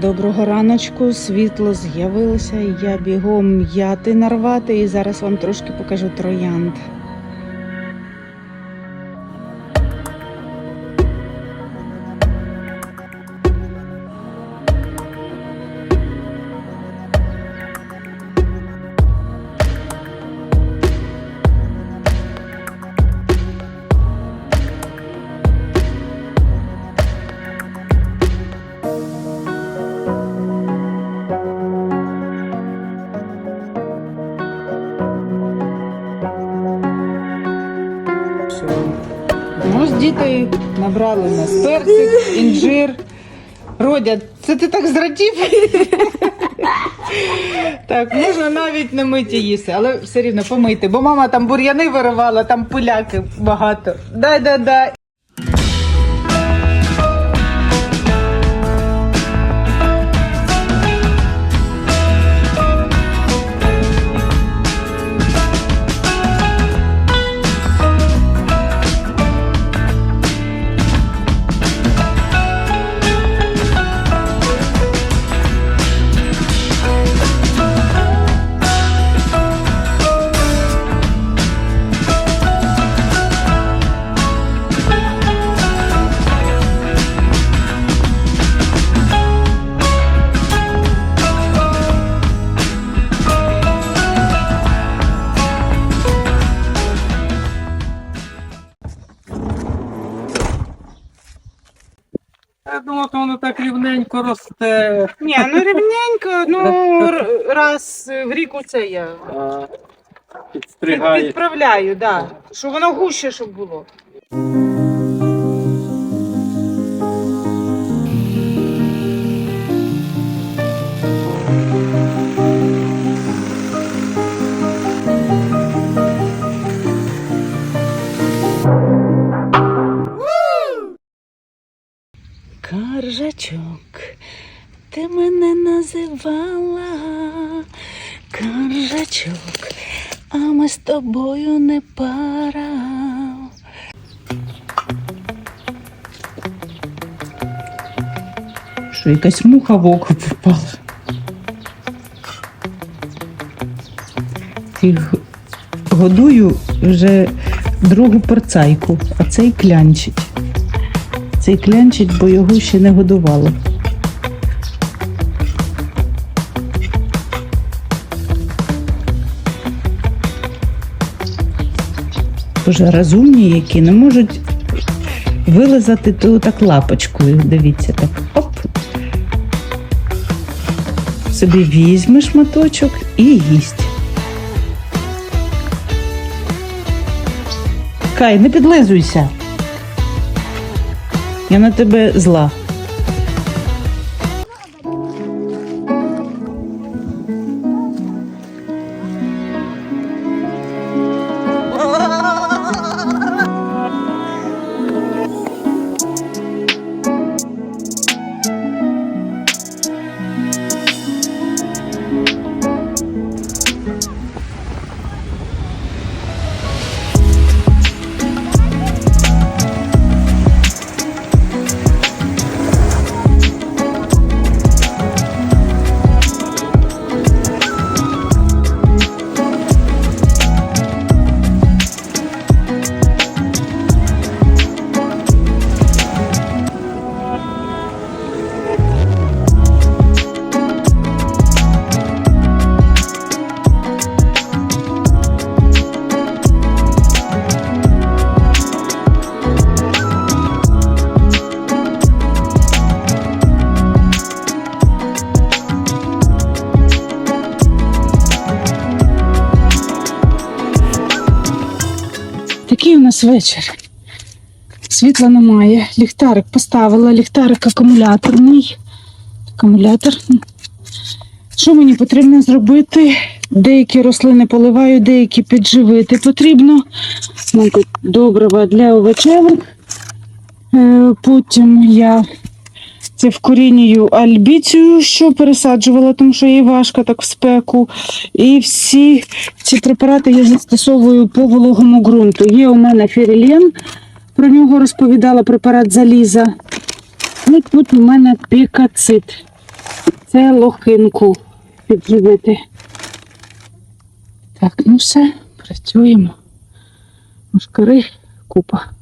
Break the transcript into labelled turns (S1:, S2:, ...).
S1: Доброго раночку, світло з'явилося, я бігом м'яти нарвати, і зараз вам трошки покажу троянд. Ось діти набрали у нас персик, інжир. Родя, це ти так зрадів? так, можна навіть не миті їсти, але все рівно помити, бо мама там бур'яни виривала, там пиляки багато. Дай,
S2: то воно так рівненько росте.
S1: Ні, ну рівненько, ну р- раз в рік оце я
S2: А,
S1: під-
S2: Підстригає.
S1: підправляю, да. щоб воно гуще, щоб було. Називала Каржачок, а ми з тобою не пара.
S3: Що якась муха в око попала. Їх годую вже другу порцайку, а цей клянчить. Цей клянчить, бо його ще не годували. Дуже розумні, які не можуть вилизати ту так лапочкою. Дивіться, так оп. Собі візьме шматочок і їсть. Кай, не підлизуйся. Я на тебе зла.
S1: Такий у нас вечір. Світла немає. Ліхтарик поставила, ліхтарик акумуляторний. Акумулятор. Що мені потрібно зробити? Деякі рослини поливаю, деякі підживити потрібно. Добрива для овочевих. Е, Потім я це вкорінюю альбіцію, що пересаджувала, тому що їй важко так в спеку. І всі ці препарати я застосовую по вологому ґрунту. Є у мене ферілен, про нього розповідала препарат заліза. І тут у мене пікацит. це лохинку підживити. Так, ну все, працюємо. Мушкари купа.